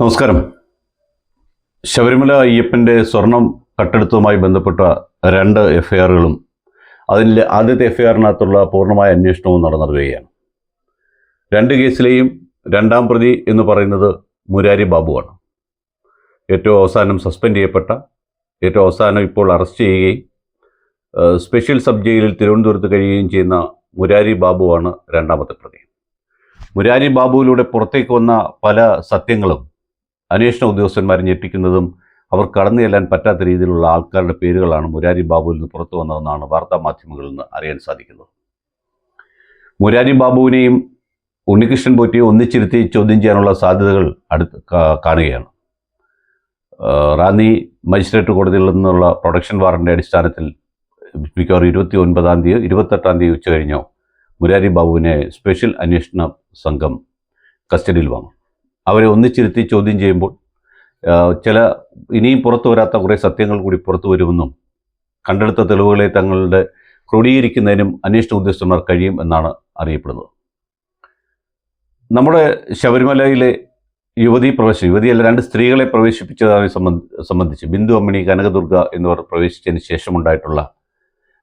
നമസ്കാരം. ശബരിമല അയ്യപ്പന്റെ സ്വർണം കട്ടെടുത്തതുമായി ബന്ധപ്പെട്ട രണ്ട് എഫ് ഐ ആറുകളും അതിൽ ആദ്യത്തെ എഫ് ഐ ആറിനകത്തുള്ള പൂർണമായ അന്വേഷണവും നടന്നു രണ്ട് കേസിലെയും രണ്ടാം പ്രതി എന്ന് പറയുന്നത് മുരാരി ബാബുവാണ്. ഏറ്റവും അവസാനം സസ്പെൻഡ് ചെയ്യപ്പെട്ട ഏറ്റവും അവസാനം ഇപ്പോൾ അറസ്റ്റ് ചെയ്യുകയും സ്പെഷ്യൽ സബ് ജയിലിൽ തിരുവനന്തപുരത്ത് കഴിയുകയും ചെയ്യുന്ന മുരാരി ബാബുവാണ് രണ്ടാമത്തെ പ്രതി. മുരാരി ബാബുവിലൂടെ പുറത്തേക്ക് വന്ന പല സത്യങ്ങളും അന്വേഷണ ഉദ്യോഗസ്ഥന്മാരെ ഞെട്ടിക്കുന്നതും അവർ കടന്നു ചെല്ലാൻ പറ്റാത്ത രീതിയിലുള്ള ആൾക്കാരുടെ പേരുകളാണ് മുരാരി ബാബുവിൽ നിന്ന് പുറത്തു വന്നതെന്നാണ് വാർത്താ മാധ്യമങ്ങളിൽ നിന്ന് അറിയാൻ സാധിക്കുന്നത്. മുരാരി ബാബുവിനെയും ഉണ്ണികൃഷ്ണൻ പോറ്റിയെ ഒന്നിച്ചിരുത്തി ചോദ്യം ചെയ്യാനുള്ള സാധ്യതകൾ അടുത്ത് കാണുകയാണ്. റാന്നി മജിസ്ട്രേറ്റ് കോടതിയിൽ നിന്നുള്ള പ്രൊഡക്ഷൻ വാറന്റെ അടിസ്ഥാനത്തിൽ മിക്കവാറും ഇരുപത്തി ഒൻപതാം തീയതി ഇരുപത്തെട്ടാം തീയതി ഉച്ച കഴിഞ്ഞോ മുരാരി ബാബുവിനെ സ്പെഷ്യൽ അന്വേഷണ സംഘം കസ്റ്റഡിയിൽ വാങ്ങും. അവരെ ഒന്നിച്ചിരുത്തി ചോദ്യം ചെയ്യുമ്പോൾ ചില ഇനിയും പുറത്തു വരാത്ത കുറേ സത്യങ്ങൾ കൂടി പുറത്തു വരുമെന്നും കണ്ടെടുത്ത തെളിവുകളെ തങ്ങളുടെ ക്രോഡീകരിക്കുന്നതിനും അന്വേഷണ ഉദ്യോഗസ്ഥന്മാർ കഴിയും എന്നാണ് അറിയപ്പെടുന്നത്. നമ്മുടെ ശബരിമലയിലെ യുവതി പ്രവേശനം യുവതിയല്ല രണ്ട് സ്ത്രീകളെ പ്രവേശിപ്പിച്ചതായി സംബന്ധ സംബന്ധിച്ച് ബിന്ദു അമ്മിണി കനകദുർഗ എന്നിവർ പ്രവേശിച്ചതിന് ശേഷമുണ്ടായിട്ടുള്ള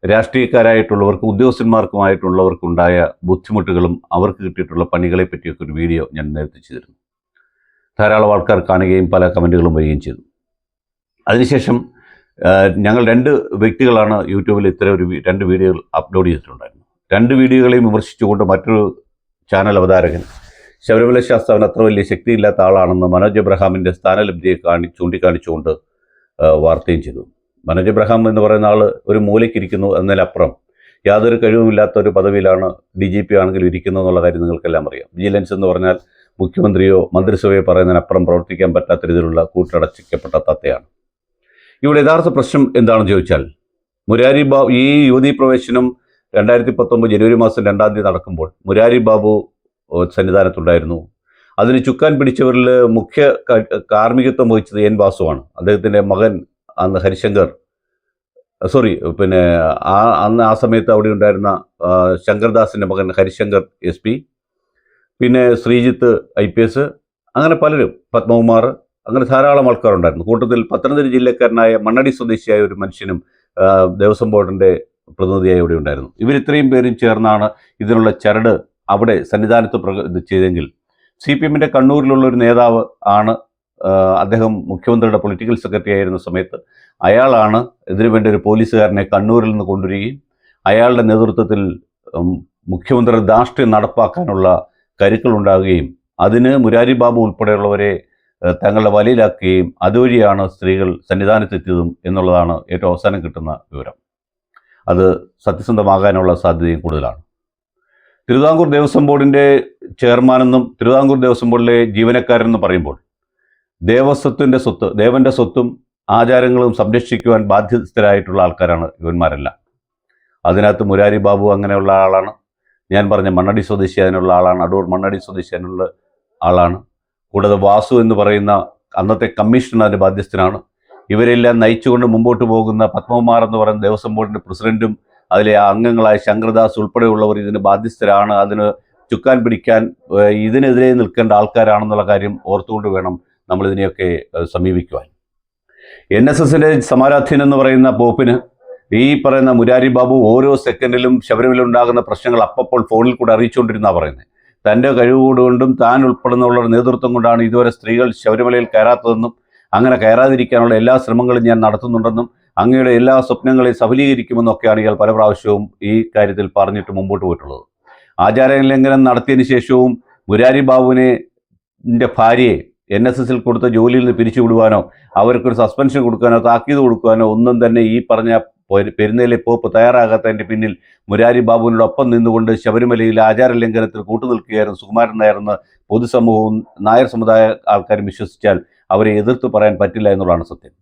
രാഷ്ട്രീയക്കാരായിട്ടുള്ളവർക്കും ഉദ്യോഗസ്ഥന്മാർക്കുമായിട്ടുള്ളവർക്കുണ്ടായ ബുദ്ധിമുട്ടുകളും അവർക്ക് കിട്ടിയിട്ടുള്ള പണികളെ പറ്റിയൊക്കെ ഒരു വീഡിയോ ഞാൻ നേരത്തെ ചെയ്തിരുന്നു. ധാരാളം ആൾക്കാർ കാണുകയും പല കമന്റുകളും വരികയും ചെയ്തു. അതിനുശേഷം ഞങ്ങൾ രണ്ട് വ്യക്തികളാണ് യൂട്യൂബിൽ ഇത്തരം ഒരു രണ്ട് വീഡിയോകൾ അപ്ലോഡ് ചെയ്തിട്ടുണ്ടായിരുന്നു രണ്ട് വീഡിയോകളെയും വിമർശിച്ചുകൊണ്ട് മറ്റൊരു ചാനൽ അവതാരകൻ ശബരിമല ശാസ്താവിന് അത്ര വലിയ ശക്തിയില്ലാത്ത ആളാണെന്ന് മനോജ് എബ്രഹാമിന്റെ സ്ഥാനലബ്ധിയെ കാണി ചൂണ്ടിക്കാണിച്ചുകൊണ്ട് വാർത്തയും ചെയ്തു. മനോജ് എബ്രഹാം എന്ന് പറയുന്ന ആൾ ഒരു മൂലയ്ക്കിരിക്കുന്നു എന്നതിലപ്പുറം യാതൊരു കഴിവുമില്ലാത്ത ഒരു പദവിയിലാണ് ഡി ജി പി ആണെങ്കിലും ഇരിക്കുന്നതെന്നുള്ള കാര്യം നിങ്ങൾക്കെല്ലാം അറിയാം. വിജിലൻസ് എന്ന് പറഞ്ഞാൽ മുഖ്യമന്ത്രിയോ മന്ത്രിസഭയോ പറയുന്നതിനപ്പുറം പ്രവർത്തിക്കാൻ പറ്റാത്ത രീതിയിലുള്ള കൂട്ടടച്ചിക്കപ്പെട്ട തത്തയാണ്. ഇവിടെ യഥാർത്ഥ പ്രശ്നം എന്താണെന്ന് ചോദിച്ചാൽ മുരാരി ബാബു ഈ യുവതി പ്രവേശനം രണ്ടായിരത്തി പത്തൊമ്പത് ജനുവരി മാസം രണ്ടാം തീയതി നടക്കുമ്പോൾ മുരാരി ബാബു സന്നിധാനത്തുണ്ടായിരുന്നു. അതിന് ചുക്കാൻ പിടിച്ചവരിൽ മുഖ്യ കാർമ്മികത്വം വഹിച്ചത് എൻ വാസുവാണ്. അദ്ദേഹത്തിന്റെ മകൻ അന്ന് ഹരിശങ്കർ സോറി പിന്നെ ആ അന്ന് ആ സമയത്ത് അവിടെ ഉണ്ടായിരുന്ന ശങ്കർദാസിന്റെ മകൻ ഹരിശങ്കർ എസ് പി. പിന്നെ ശ്രീജിത്ത് ഐ പി എസ് അങ്ങനെ പലരും പത്മകുമാർ അങ്ങനെ ധാരാളം ആൾക്കാരുണ്ടായിരുന്നു. കൂട്ടത്തിൽ പത്തനംതിട്ട ജില്ലക്കാരനായ മണ്ണടി സ്വദേശിയായ ഒരു മനുഷ്യനും ദേവസ്വം ബോർഡിന്റെ പ്രതിനിധിയായി ഇവിടെ ഉണ്ടായിരുന്നു. ഇവർ ഇത്രയും പേരും ചേർന്നാണ് ഇതിനുള്ള ചരട് അവിടെ സന്നിധാനത്ത് പ്രക ചെയ്തെങ്കിൽ. സി പി എമ്മിന്റെ കണ്ണൂരിലുള്ള ഒരു നേതാവ് ആണ് അദ്ദേഹം മുഖ്യമന്ത്രിയുടെ പൊളിറ്റിക്കൽ സെക്രട്ടറി ആയിരുന്ന സമയത്ത്. അയാളാണ് ഇതിനുവേണ്ടി ഒരു പോലീസുകാരനെ കണ്ണൂരിൽ നിന്ന് കൊണ്ടുവരികയും അയാളുടെ നേതൃത്വത്തിൽ മുഖ്യമന്ത്രിയുടെ ധാർഷ്ട്യം നടപ്പാക്കാനുള്ള കരുക്കൾ ഉണ്ടാകുകയും അതിന് മുരാരി ബാബു ഉൾപ്പെടെയുള്ളവരെ തങ്ങളുടെ വലയിലാക്കുകയും അതുവഴിയാണ് സ്ത്രീകൾ സന്നിധാനത്തെത്തിയതും എന്നുള്ളതാണ് ഏറ്റവും അവസാനം കിട്ടുന്ന വിവരം. അത് സത്യസന്ധമാകാനുള്ള സാധ്യതയും കൂടുതലാണ്. തിരുവിതാംകൂർ ദേവസ്വം ബോർഡിന്റെ ചെയർമാനെന്നും തിരുവിതാംകൂർ ദേവസ്വം ബോർഡിലെ ജീവനക്കാരെന്നും പറയുമ്പോൾ ദേവസ്വത്തിന്റെ സ്വത്ത് ദേവന്റെ സ്വത്തും ആചാരങ്ങളും സംരക്ഷിക്കുവാൻ ബാധ്യസ്ഥരായിട്ടുള്ള ആൾക്കാരാണ് ഇവന്മാരെല്ലാം. അതിനകത്ത് മുരാരി ബാബു അങ്ങനെയുള്ള ആളാണ്. ഞാൻ പറഞ്ഞ മണ്ണടി സ്വദേശി അതിനുള്ള ആളാണ് അടൂർ മണ്ണടി സ്വദേശി അതിനുള്ള ആളാണ്. കൂടാതെ വാസു എന്ന് പറയുന്ന അന്നത്തെ കമ്മീഷണർ അതിന്റെ ബാധ്യസ്ഥനാണ്. ഇവരെല്ലാം നയിച്ചുകൊണ്ട് മുമ്പോട്ട് പോകുന്ന പത്മകുമാർ എന്ന് പറയുന്ന ദേവസ്വം ബോർഡിന്റെ പ്രസിഡന്റും അതിലെ അംഗങ്ങളായ ശങ്കർദാസ് ഉൾപ്പെടെയുള്ളവർ ഇതിന് ബാധ്യസ്ഥരാണ്. അതിന് ചുക്കാൻ പിടിക്കാൻ ഇതിനെതിരെ നിൽക്കേണ്ട ആൾക്കാരാണെന്നുള്ള കാര്യം ഓർത്തുകൊണ്ട് വേണം ഏഹ്, സമീപിക്കുവാൻ. എൻ എസ് എസിന്റെ സമാരാധ്യൻ എന്ന് പറയുന്ന പോപ്പിന് ഈ പറയുന്ന മുരാരി ബാബു ഓരോ സെക്കൻഡിലും ശബരിമല ഉണ്ടാകുന്ന പ്രശ്നങ്ങൾ അപ്പപ്പോൾ ഫോണിൽ കൂടെ അറിയിച്ചുകൊണ്ടിരുന്നാ പറയുന്നത് തന്റെ കഴിവുകൊണ്ടും താൻ ഉൾപ്പെടുന്നുള്ള നേതൃത്വം കൊണ്ടാണ് ഇതുവരെ സ്ത്രീകൾ ശബരിമലയിൽ കയറാത്തതെന്നും അങ്ങനെ കയറാതിരിക്കാനുള്ള എല്ലാ ശ്രമങ്ങളും ഞാൻ നടത്തുന്നുണ്ടെന്നും അങ്ങയുടെ എല്ലാ സ്വപ്നങ്ങളെയും സഫലീകരിക്കുമെന്നൊക്കെയാണ് ഇയാൾ പല പ്രാവശ്യവും ഈ കാര്യത്തിൽ പറഞ്ഞിട്ട് മുമ്പോട്ട് പോയിട്ടുള്ളത്. ആചാര ലംഘനം നടത്തിയതിന് ശേഷവും മുരാരി ബാബുവിനെ ഭാര്യയെ എൻ എസ് എസിൽ കൊടുത്ത ജോലിയിൽ നിന്ന് പിരിച്ചുവിടുവാനോ അവർക്കൊരു സസ്പെൻഷൻ കൊടുക്കാനോ താക്കീത് കൊടുക്കാനോ ഒന്നും തന്നെ ഈ പറഞ്ഞ പൊ- പെരുന്നയിലെ പോപ്പ് തയ്യാറാകാത്തതിന്റെ പിന്നിൽ മുരാരി ബാബുവിനോടൊപ്പം നിന്നുകൊണ്ട് ശബരിമലയിൽ ആചാര ലംഘനത്തിൽ കൂട്ടുനിൽക്കുകയായിരുന്നു സുകുമാരൻ നായർന്ന് പൊതുസമൂഹവും നായർ സമുദായ ആൾക്കാരും വിശ്വസിച്ചാൽ അവരെ എതിർത്ത് പറയാൻ പറ്റില്ല എന്നുള്ളതാണ് സത്യം.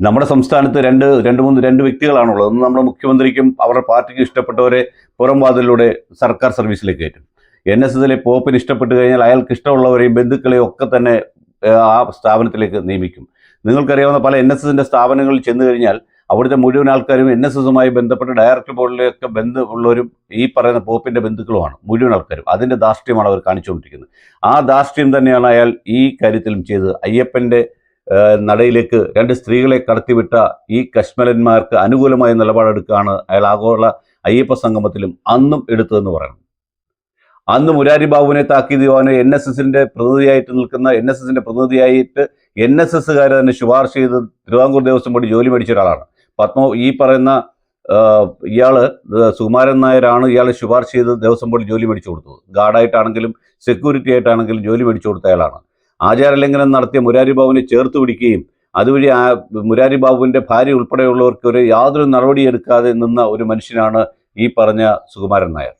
നമ്മുടെ സംസ്ഥാനത്ത് രണ്ട് രണ്ട് മൂന്ന് രണ്ട് വ്യക്തികളാണുള്ളത്. ഒന്ന് നമ്മുടെ മുഖ്യമന്ത്രിക്കും അവരുടെ പാർട്ടിക്കും ഇഷ്ടപ്പെട്ടവരെ പുറം വാതിലൂടെ സർക്കാർ സർവീസിലേക്ക് കയറ്റും. എൻ എസ് എസിലെ പോപ്പിന് ഇഷ്ടപ്പെട്ട് കഴിഞ്ഞാൽ അയാൾക്ക് ഇഷ്ടമുള്ളവരെയും ബന്ധുക്കളെയും ഒക്കെ തന്നെ ആ സ്ഥാപനത്തിലേക്ക് നിയമിക്കും. നിങ്ങൾക്കറിയാവുന്ന പല എൻ എസ് എസിന്റെ സ്ഥാപനങ്ങളിൽ ചെന്ന് കഴിഞ്ഞാൽ അവിടുത്തെ മുഴുവൻ ആൾക്കാരും എൻ എസ് എസുമായി ബന്ധപ്പെട്ട് ഡയറക്ടർ ബോർഡിലൊക്കെ ബന്ധമുള്ളവരും ഈ പറയുന്ന പോപ്പിന്റെ ബന്ധുക്കളുമാണ് മുഴുവൻ ആൾക്കാരും. അതിന്റെ ധാർഷ്ട്യമാണ് അവർ കാണിച്ചുകൊണ്ടിരിക്കുന്നത്. ആ ധാർഷ്ട്യം തന്നെയാണ് അയാൾ ഈ കാര്യത്തിലും ചെയ്തത്. അയ്യപ്പന്റെ നടയിലേക്ക് രണ്ട് സ്ത്രീകളെ കടത്തിവിട്ട ഈ കശ്മലന്മാർക്ക് അനുകൂലമായ നിലപാടെടുക്കുകയാണ് അയാൾ ആഗോള അയ്യപ്പ സംഗമത്തിലും അന്നും എടുത്തതെന്ന് പറയണം. അന്ന് മുരാരി ബാബുവിനെ താക്കീത് ചെയ്യുവാനോ എൻ എസ് എസിന്റെ പ്രതിനിധിയായിട്ട് നിൽക്കുന്ന എൻ എസ് എസിന്റെ പ്രതിനിധിയായിട്ട് എൻ എസ് എസ്സുകാരെ തന്നെ ശുപാർശ ചെയ്ത് തിരുവാങ്കൂർ ദേവസ്വം ബോർഡ് ജോലി മേടിച്ച ഒരാളാണ്. പത്മ ഈ പറയുന്ന ഇയാൾ സുകുമാരൻ നായരാണ് ഇയാളെ ശുപാർശ ചെയ്ത് ദേവസ്വം ബോർഡിൽ ജോലി മേടിച്ചു കൊടുത്തത്. ഗാർഡായിട്ടാണെങ്കിലും സെക്യൂരിറ്റി ആയിട്ടാണെങ്കിലും ജോലി മേടിച്ചു കൊടുത്ത അയാളാണ്. ആചാരലംഘനം നടത്തിയ മുരാരി ബാബുവിനെ ചേർത്ത് പിടിക്കുകയും അതുവഴി ആ മുരാരി ബാബുവിന്റെ ഭാര്യ ഉൾപ്പെടെയുള്ളവർക്ക് ഒരു യാതൊരു നടപടി എടുക്കാതെ നിന്ന ഒരു മനുഷ്യനാണ് ഈ പറഞ്ഞ സുകുമാരൻ നായർ.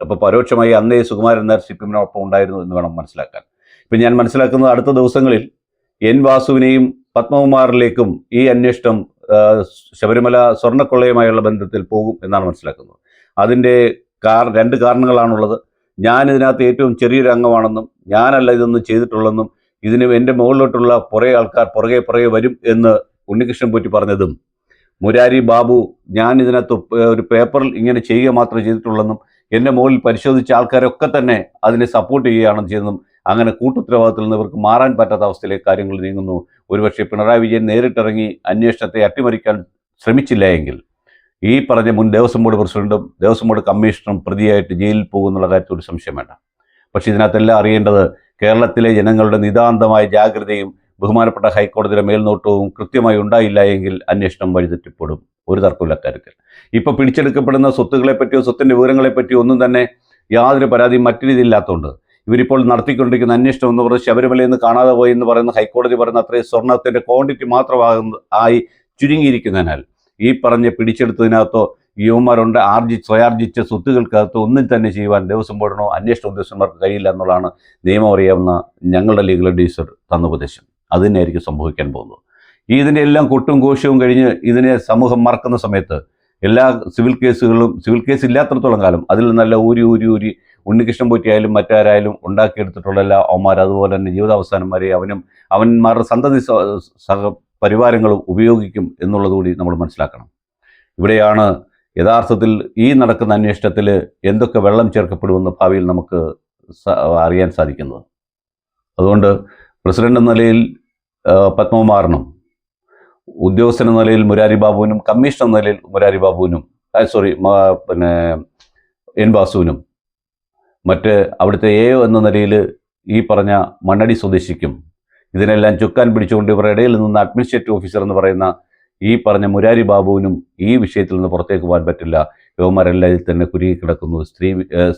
അപ്പോൾ പരോക്ഷമായി അന്നേ സുകുമാരൻ നായർ സി പി എമ്മിനൊപ്പം ഉണ്ടായിരുന്നു എന്ന് വേണം മനസ്സിലാക്കാൻ. ഇപ്പം ഞാൻ മനസ്സിലാക്കുന്നത് അടുത്ത ദിവസങ്ങളിൽ എൻ വാസുവിനെയും പത്മകുമാറിലേക്കും ഈ അന്വേഷണം ശബരിമല സ്വർണക്കൊള്ളയുമായുള്ള ബന്ധത്തിൽ പോകും എന്നാണ് മനസ്സിലാക്കുന്നത്. അതിന്റെ കാർ രണ്ട് കാരണങ്ങളാണുള്ളത്. ഞാൻ ഇതിനകത്ത് ഏറ്റവും ചെറിയൊരു അംഗമാണെന്നും ഞാനല്ല ഇതൊന്നും ചെയ്തിട്ടുള്ളെന്നും ഇതിന് എന്റെ മുകളിലോട്ടുള്ള പുറകെ ആൾക്കാർ പുറകെ പുറകെ വരും എന്ന് ഉണ്ണികൃഷ്ണൻ പോറ്റി പറഞ്ഞതും മുരാരി ബാബു ഞാൻ ഇതിനകത്ത് ഒരു പേപ്പറിൽ ഇങ്ങനെ ചെയ്യുക മാത്രമേ ചെയ്തിട്ടുള്ളെന്നും എന്റെ മുകളിൽ പരിശോധിച്ച ആൾക്കാരൊക്കെ തന്നെ അതിനെ സപ്പോർട്ട് ചെയ്യുകയാണെന്ന് ചെയ്യുന്നതും അങ്ങനെ കൂട്ടുത്തരവാദിത്തത്തിൽ നിന്ന് ഇവർക്ക് മാറാൻ പറ്റാത്ത അവസ്ഥയിലേക്ക് കാര്യങ്ങൾ നീങ്ങുന്നു. ഒരുപക്ഷെ പിണറായി വിജയൻ നേരിട്ടിറങ്ങി അന്വേഷണത്തെ അട്ടിമറിക്കാൻ ശ്രമിച്ചില്ല എങ്കിൽ ഈ പറഞ്ഞ മുൻ ദേവസ്വം ബോർഡ് പ്രസിഡന്റും ദേവസ്വം ബോർഡ് കമ്മീഷണറും പ്രതിയായിട്ട് ജയിലിൽ പോകുന്നുള്ള കാര്യത്തിൽ ഒരു സംശയം വേണ്ട. പക്ഷേ ഇതിനകത്തെല്ലാം അറിയേണ്ടത് കേരളത്തിലെ ജനങ്ങളുടെ നിതാന്തമായ ജാഗ്രതയും ബഹുമാനപ്പെട്ട ഹൈക്കോടതിയുടെ മേൽനോട്ടവും കൃത്യമായി ഉണ്ടായില്ല എങ്കിൽ അന്വേഷണം വഴിതെറ്റിപ്പെടും. ഒരു തർക്കമില്ല കാര്യത്തിൽ. ഇപ്പോൾ പിടിച്ചെടുക്കപ്പെടുന്ന പറ്റിയോ സ്വത്തിന്റെ വിവരങ്ങളെ പറ്റിയോ ഒന്നും തന്നെ യാതൊരു പരാതിയും മറ്റു രീതിയില്ലാത്തതുകൊണ്ട് ഇവരിപ്പോൾ നടത്തിക്കൊണ്ടിരിക്കുന്ന അന്വേഷണം എന്ന് പറഞ്ഞ് ശബരിമലയിൽ നിന്ന് കാണാതെ പോയി എന്ന് പറയുന്ന ഹൈക്കോടതി പറയുന്ന അത്രയും സ്വർണത്തിന്റെ ക്വാണ്ടിറ്റി മാത്രമാകുന്ന ആയി ചുരുങ്ങിയിരിക്കുന്നതിനാൽ ഈ പറഞ്ഞ പിടിച്ചെടുത്തതിനകത്തോ യുവമാരുണ്ട് ആർജി സ്വയാർജിച്ച സ്വത്തുകൾക്കകത്ത് ഒന്നും തന്നെ ചെയ്യുവാൻ ദേവസ്വം ബോർഡിനോ അന്വേഷണ ഉദ്യോഗസ്ഥന്മാർക്ക് കഴിയില്ല എന്നുള്ളതാണ് നിയമം അറിയാവുന്ന ഞങ്ങളുടെ ലീഗൽ അഡ്വൈസർ തന്ന ഉപദേശം. അത് തന്നെയായിരിക്കും സംഭവിക്കാൻ പോകുന്നത്. ഈ ഇതിന്റെ എല്ലാം കൊട്ടും കോശവും കഴിഞ്ഞ് ഇതിനെ സമൂഹം മറക്കുന്ന സമയത്ത് എല്ലാ സിവിൽ കേസുകളും സിവിൽ കേസ് ഇല്ലാത്തടത്തോളം കാലം അതിൽ നല്ല ഊരി ഊരി ഊരി ഉണ്ണികൃഷ്ണൻ പോറ്റിയായാലും മറ്റാരായാലും ഉണ്ടാക്കിയെടുത്തിട്ടുള്ള എല്ലാ അവന്മാർ. അതുപോലെ തന്നെ ജീവിതാവസാനം വരെ അവനും അവന്മാരുടെ സന്തതി സഹ പരിവാരങ്ങളും ഉപയോഗിക്കും എന്നുള്ളത് കൂടി നമ്മൾ മനസ്സിലാക്കണം. ഇവിടെയാണ് യഥാർത്ഥത്തിൽ ഈ നടക്കുന്ന അന്വേഷണത്തിൽ എന്തൊക്കെ വെള്ളം ചേർക്കപ്പെടുമെന്ന് ഭാവിയിൽ നമുക്ക് അറിയാൻ സാധിക്കുന്നത്. അതുകൊണ്ട് പ്രസിഡന്റ് എന്ന നിലയിൽ പത്മകുമാറിനും ഉദ്യോഗസ്ഥൻ എന്ന നിലയിൽ മുരാരി ബാബുവിനും കമ്മീഷണർ എന്ന നിലയിൽ മുരാരി ബാബുവിനും സോറി പിന്നെ എൻ ബാസുവിനും മറ്റ് അവിടുത്തെ എ എന്ന നിലയിൽ ഈ പറഞ്ഞ മണ്ണടി സ്വദേശിക്കും. ഇതിനെല്ലാം ചുക്കാൻ പിടിച്ചുകൊണ്ട് ഇവരുടെ ഇടയിൽ നിന്ന് അഡ്മിനിസ്ട്രേറ്റീവ് ഓഫീസർ എന്ന് പറയുന്ന ഈ പറഞ്ഞ മുരാരി ബാബുവിനും ഈ വിഷയത്തിൽ നിന്ന് പുറത്തേക്ക് പോകാൻ പറ്റില്ല. യുവമാരെല്ലാം ഇതിൽ തന്നെ കുരുങ്ങി കിടക്കുന്നു സ്ത്രീ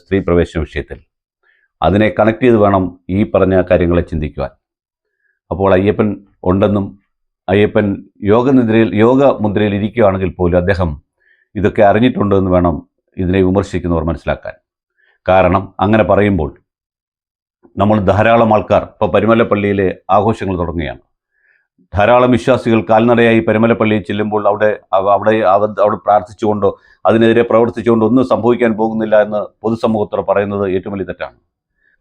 സ്ത്രീ പ്രവേശന വിഷയത്തിൽ. അതിനെ കണക്ട് ചെയ്ത് വേണം ഈ പറഞ്ഞ കാര്യങ്ങളെ ചിന്തിക്കുവാൻ. അപ്പോൾ അയ്യപ്പൻ ഉണ്ടെന്നും അയ്യപ്പൻ യോഗനിദ്രയിൽ യോഗ മുദ്രയിൽ ഇരിക്കുകയാണെങ്കിൽ പോലും അദ്ദേഹം ഇതൊക്കെ അറിഞ്ഞിട്ടുണ്ടെന്ന് വേണം ഇതിനെ വിമർശിക്കുന്നവർ മനസ്സിലാക്കാൻ. കാരണം അങ്ങനെ പറയുമ്പോൾ നമ്മൾ ധാരാളം ആൾക്കാർ ഇപ്പോൾ പരുമലപ്പള്ളിയിലെ ആഘോഷങ്ങൾ തുടങ്ങുകയാണ്. ധാരാളം വിശ്വാസികൾ കാൽനടയായി പരുമലപ്പള്ളിയിൽ ചെല്ലുമ്പോൾ അവിടെ അവിടെ അവിടെ പ്രാർത്ഥിച്ചുകൊണ്ടോ അതിനെതിരെ പ്രവർത്തിച്ചുകൊണ്ടോ ഒന്നും സംഭവിക്കാൻ പോകുന്നില്ല എന്ന് പൊതുസമൂഹത്തോട് പറയുന്നത് ഏറ്റവും വലിയ തെറ്റാണ്.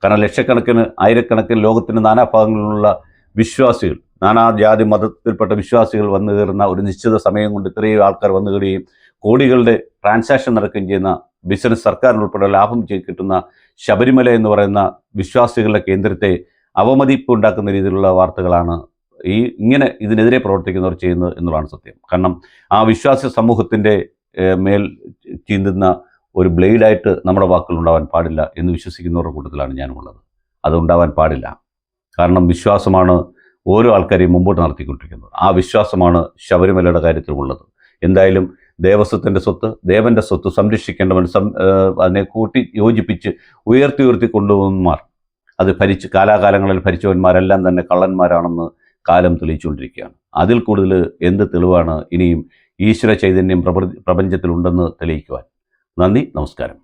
കാരണം ലക്ഷക്കണക്കിന് ആയിരക്കണക്കിന് ലോകത്തിന്റെ നാനാഭാഗങ്ങളിലുള്ള വിശ്വാസികൾ നാനാ ജാതി മതത്തിൽപ്പെട്ട വിശ്വാസികൾ വന്നു കയറുന്ന ഒരു നിശ്ചിത സമയം കൊണ്ട് ഇത്രയും ആൾക്കാർ വന്നു കയറുകയും കോടികളുടെ ട്രാൻസാക്ഷൻ നടക്കുകയും ചെയ്യുന്ന ബിസിനസ് സർക്കാരിനുൾപ്പെടെ ലാഭം കിട്ടുന്ന ശബരിമല എന്ന് പറയുന്ന വിശ്വാസികളുടെ കേന്ദ്രത്തെ അവമതിപ്പ് ഉണ്ടാക്കുന്ന രീതിയിലുള്ള വാർത്തകളാണ് ഈ ഇങ്ങനെ ഇതിനെതിരെ പ്രവർത്തിക്കുന്നവർ ചെയ്യുന്നത് എന്നുള്ളതാണ് സത്യം. കാരണം ആ വിശ്വാസ സമൂഹത്തിന്റെ മേൽ ചീന്തുന്ന ഒരു ബ്ലേഡായിട്ട് നമ്മുടെ വാക്കുകൾ ഉണ്ടാവാൻ പാടില്ല എന്ന് വിശ്വസിക്കുന്നവരുടെ കൂട്ടത്തിലാണ് ഞാനുള്ളത്. അത് ഉണ്ടാവാൻ പാടില്ല. കാരണം വിശ്വാസമാണ് ഓരോ ആൾക്കാരെയും മുമ്പോട്ട് നടത്തിക്കൊണ്ടിരിക്കുന്നത്. ആ വിശ്വാസമാണ് ശബരിമലയുടെ കാര്യത്തിലുള്ളത്. എന്തായാലും ദേവസ്വത്തിന്റെ സ്വത്ത് ദേവന്റെ സ്വത്ത് സംരക്ഷിക്കേണ്ടവൻ സം അതിനെ കൂട്ടി യോജിപ്പിച്ച് ഉയർത്തി ഉയർത്തി കൊണ്ടുപോകുന്നമാർ അത് ഭരിച്ച് കാലാകാലങ്ങളിൽ ഭരിച്ചവന്മാരെല്ലാം തന്നെ കള്ളന്മാരാണെന്ന് കാലം തെളിയിച്ചുകൊണ്ടിരിക്കുകയാണ്. അതിൽ കൂടുതൽ എന്ത് തെളിവാണ് ഇനിയും ഈശ്വര ചൈതന്യം പ്രപ പ്രപഞ്ചത്തിലുണ്ടെന്ന് തെളിയിക്കുവാൻ. നന്ദി നമസ്കാരം.